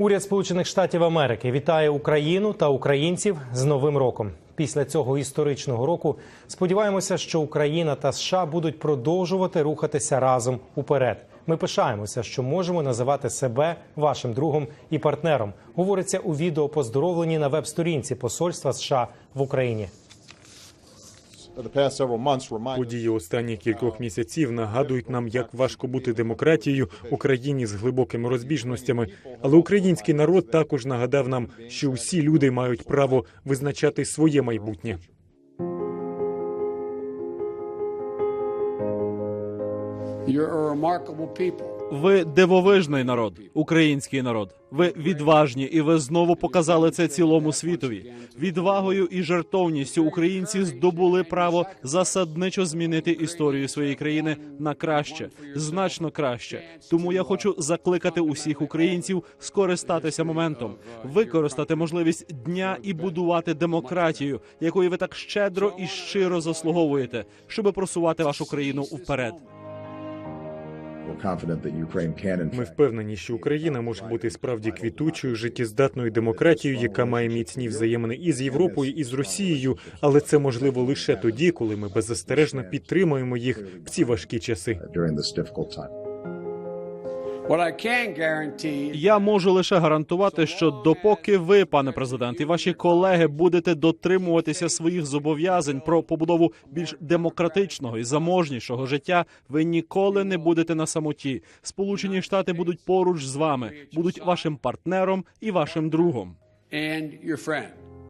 Уряд Сполучених Штатів Америки вітає Україну та українців з Новим роком. Після цього історичного року сподіваємося, що Україна та США будуть продовжувати рухатися разом уперед. Ми пишаємося, що можемо називати себе вашим другом і партнером. Говориться у відео поздоровленні на веб-сторінці Посольства США в Україні. Події останніх кількох місяців нагадують нам, як важко бути демократією в Україні з глибокими розбіжностями. Але український народ також нагадав нам, що усі люди мають право визначати своє майбутнє. You're a remarkable people. Ви дивовижний народ, український народ. Ви відважні, і ви знову показали це цілому світові. Відвагою і жертовністю українці здобули право засадничо змінити історію своєї країни на краще, значно краще. Тому я хочу закликати усіх українців скористатися моментом, використати можливість дня і будувати демократію, якої ви так щедро і щиро заслуговуєте, щоб просувати вашу країну вперед. Ми впевнені, що Україна може бути справді квітучою, життєздатною демократією, яка має міцні взаємини і з Європою, і з Росією. Але це можливо лише тоді, коли ми беззастережно підтримуємо їх в ці важкі часи. Я можу лише гарантувати, що допоки ви, пане президент, і ваші колеги будете дотримуватися своїх зобов'язань про побудову більш демократичного і заможнішого життя, ви ніколи не будете на самоті. Сполучені Штати будуть поруч з вами, будуть вашим партнером і вашим другом. and your friend.